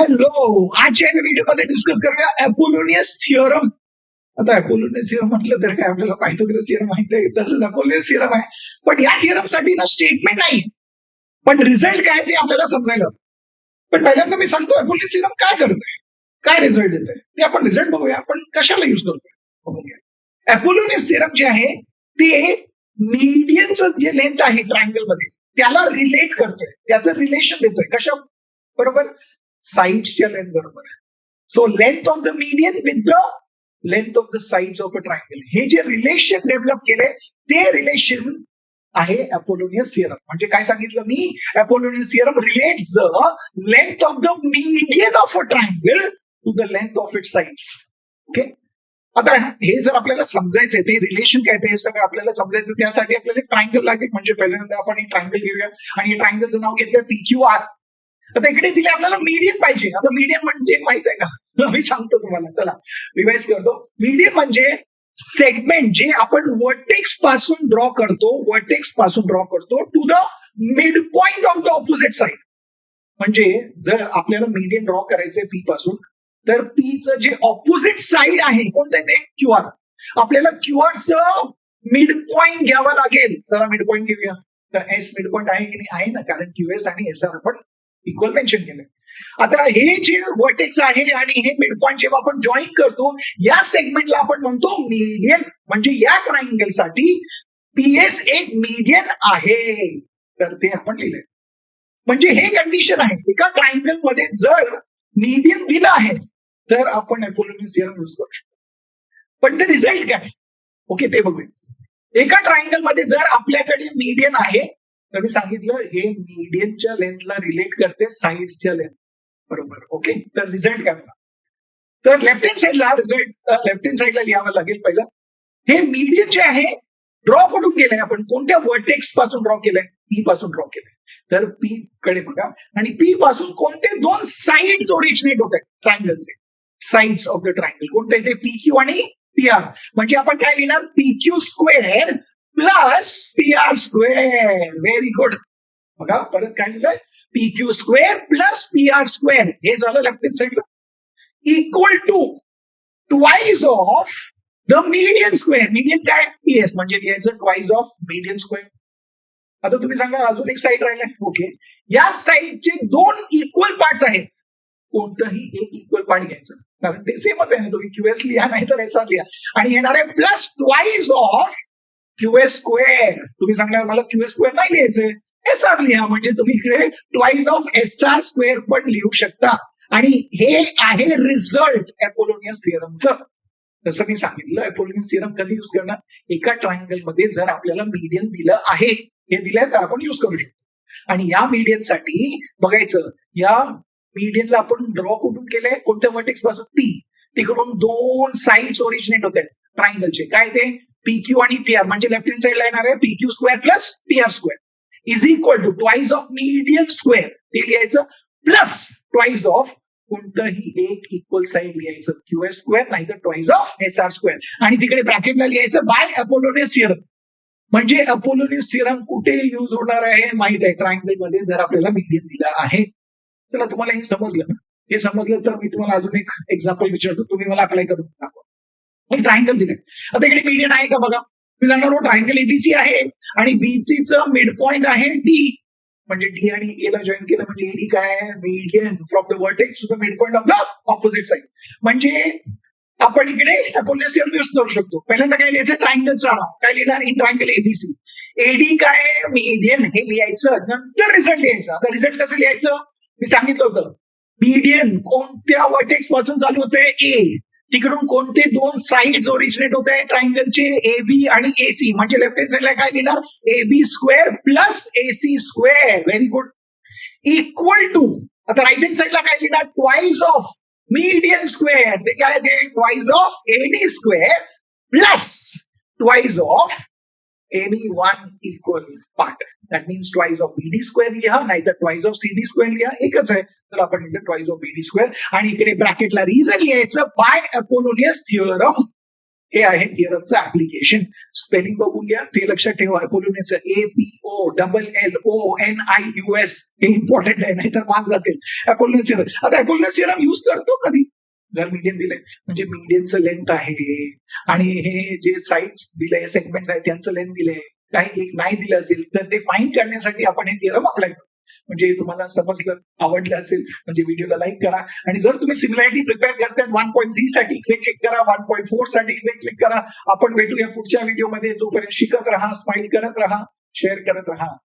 Hello आजच्या व्हिडिओमध्ये discuss करूया अपोलोनियस थिअरम आता अपोलोनियस थिअरम म्हटलं तर काय आपल्याला पायथोग्रस थिअरम माहिती आहे? तसंच अपोलोनियस थिअरम आहे. पण या थिअरमसाठी ना स्टेटमेंट नाही. पण रिझल्ट काय ते आपल्याला समजायला पण पहिल्यांदा मी सांगतो अपोलोनियस थिअरम काय करतोय? काय रिझल्ट देतोय? ते आपण रिझल्ट बघूया. आपण कशाला युज करतोय? बघूया अपोलोनियस थिअरम जे आहे ते मीडियनचं जे लेंथ आहे ट्रायंगलमध्ये त्याला रिलेट करतोय. त्याचं रिलेशन देतोय. कशा? बरोबर? साईडच्या लेंथ बरोबर आहे so length of the median with the length of the side of a triangle हे जे रिलेशन डेव्हलप केले ते रिलेशन आहे अपोलोनियस थिअरम म्हणजे काय सांगितलं मी Apollonius theorem relates the length of the median of a triangle to the length of it sides okay आता हे जर आपल्याला समजायचंय ते रिलेशन काय ते हे सगळं आपल्याला समजायचं त्यासाठी आपल्याला ट्रायंगल लागेल. म्हणजे पहिल्यांदा आपण हे ट्रायंगल घेऊया. आणि ट्रायंगलचं नाव घेतलं पी क्यू आर आता इकडे दिले आपल्याला मीडियम पाहिजे. आता मीडियम म्हणजे माहीत आहे का? मी सांगतो तुम्हाला. चला. रिवाइज करतो. मीडियम म्हणजे सेगमेंट जे आपण वर्टेक्सपासून ड्रॉ करतो वर्टेक्सपासून ड्रॉ करतो to the mid point of the opposite side म्हणजे जर आपल्याला मीडियम ड्रॉ करायचंय पी पासून तर पीचं जे ऑपोजिट साईड आहे कोणतं आहे ते? क्यू आर आपल्याला क्यू आरचं मिड पॉइंट घ्यावं लागेल. चला मिड पॉइंट घेऊया. तर एस मिड पॉइंट आहे की नाही? आहे ना. कारण क्यू एस आणि एस आर आपण इक्वल मेन्शन केलंय आता हे जे वर्टेक्स आहे आणि हे मिड पॉईंट जेव्हा आपण जॉईन करतो या सेगमेंटला आपण म्हणतो मीडियन म्हणजे या ट्रायंगलसाठी पीएस एक मीडियन आहे. तर ते आपण लिहिलंय. म्हणजे हे कंडिशन आहे. एका ट्रायंगलमध्ये जर मीडियन दिलं आहे तर आपण अपोलोनियस थिअरम यूज करू शकतो. पण ते रिझल्ट काय? ओके ते बघूया. एका ट्रायंगलमध्ये जर आपल्याकडे मीडियन आहे तर मी सांगितलं हे मीडियनच्या लेंथला रिलेट करते साईडच्या लेंथ बरोबर ओके तर रिझल्ट काय होता? तर लेफ्ट हँड साईडला रिझल्ट लेफ्ट हँड साईडला लिहावं लागेल पहिलं. हे मीडियन जे आहे ड्रॉ कुठून केलंय आपण? कोणत्या वर्टेक्सपासून ड्रॉ केलंय? पी पासून ड्रॉ केलंय. तर पी कडे बघा. आणि पी पासून कोणते दोन साईड्स ओरिजिनेट होत आहेत. ट्रायंगलचे साईड्स ऑफ द ट्रायंगल कोणते ते? पी क्यू आणि पी आर म्हणजे आपण काय लिहिणार? P Q square plus P R square very good बघा परत काय लिहिलंय? P Q square plus P R square हे झालं लेफ्ट हँड साईडला equal to twice of the median square median काय? पीएस म्हणजे लिहायचं ट्वाईज ऑफ मीडियन स्क्वेअर आता तुम्ही सांगा अजून एक साईड राहिलाय. ओके या साईडचे दोन इक्वल पार्ट्स आहेत. कोणतंही एक इक्वल पार्ट घ्यायचं. कारण ते सेमच आहे ना तुम्ही क्यूएस लिहा नाही तर एस आर लिहा. आणि येणार आहे plus twice of QS square तुम्ही सांगणार मला क्यूएस स्क्वेअर नाही लिहायचंय. एस आर लिहा म्हणजे तुम्ही इकडे twice of S R square पण लिहू शकता. आणि हे आहे रिझल्ट एपोलोनियस थिअरमचं जसं मी सांगितलं एपोलोनियस थिअरम कधी युज करणार? एका ट्रायंगलमध्ये जर आपल्याला मीडियन दिलं आहे हे दिलंय तर आपण युज करू शकतो. आणि या मीडियमसाठी बघायचं या मीडियनला आपण ड्रॉ कुठून केलंय? कोणत्या वर्टेक्सपासून? पी तिकडून दोन साईड्स ओरिजिनेट होत आहेत ट्रायंगलचे काय ते? पी क्यू आणि पी आर म्हणजे लेफ्ट हँड साईडला येणार आहे P Q square plus P R square is equal to twice of medium square ते लिहायचं प्लस ट्वाईस ऑफ कोणतंही एक इक्वल साईड लिहायचं. क्यू एस स्क्वेअर नाही तर twice of S R square आणि तिकडे ब्रॅकेटला लिहायचं बाय अपोलोनियस सिरम म्हणजे अपोलोनियस सिरम कुठे युज होणार आहे माहीत आहे? ट्रायंगलमध्ये जर आपल्याला मीडियम दिला आहे. चला तुम्हाला हे समजलं ना? हे समजलं तर मी तुम्हाला अजून एक एक्झाम्पल विचारतो. तुम्ही मला अप्लाय करून दाखवा. एक ट्रायंगल दिलंय. आता इकडे मीडियन आहे का बघा? मी सांगणार हो, ट्रायंगल एबीसी आहे आणि बीसीचं मिड पॉइंट आहे डी म्हणजे डी आणि ए ला जॉईन केलं म्हणजे एडी काय? आहे median from the vertex to the mid point of the opposite side म्हणजे आपण इकडे अपोलिसियन यूज करू शकतो. पहिल्यांदा काय लिहायचं? ट्रायंगलचा काय लिहिणार? इन ट्रायंगल एबीसी एडी काय? मीडियन हे लिहायचं. नंतर रिझल्ट लिहायचं. आता रिझल्ट कसं लिहायचं? मी सांगितलं होतं. मीडियन कोणत्या वर्टेक्सपासून चालू होते ए तिकडून कोणते दोन साईड ओरिजिनेट होत? आहे ट्रायंगलचे ए बी आणि ए सी म्हणजे लेफ्ट हँड साईडला काय लिहिणार? A B square plus A C square very good equal to आता राईट हँड साईडला काय लिहिणार? ट्वाईस ऑफ मीडियन स्क्वेअर ते काय ते? Twice of A D square plus twice of any one equal part that means twice of BD square लिहा नाहीतर ट्वाईज of CD square लिहा एकच आहे. तर आपण लिहिलं ट्वाईज ऑफ बीडी स्क्वेअर आणि इकडे ब्रॅकेटला रिझन लिहायचं बाय अपोलोनियस थिअरम हे आहे थिअरमचं ऍप्लिकेशन स्पेलिंग बघून घ्या ते लक्षात ठेवा. Apollonius A P O double L O N I U S हे इम्पॉर्टंट आहे नाहीतर मार्क जातील. अपोलोनियस थिअरम आता अपोलोनियस थिअरम युज करतो कधी? जर मीडियन दिलंय. म्हणजे मीडियनचं लेंथ आहे. आणि हे जे साईड दिले सेगमेंट आहेत त्यांचं लेंथ दिले काही एक नाही दिलं असेल तर ते फाईन करण्यासाठी आपण हे थिअरम अप्लाय करतो म्हणजे तुम्हाला समजलं आवडलं असेल म्हणजे व्हिडिओला लाईक करा. आणि जर तुम्ही सिमिलॅरिटी प्रिपेअर करताय वन पॉईंट थ्री साठी इकडे क्लिक करा वन पॉईंट फोरसाठी इकडे क्लिक करा. आपण भेटूया पुढच्या व्हिडिओमध्ये तोपर्यंत शिकत राहा स्माइल करत राहा शेअर करत राहा.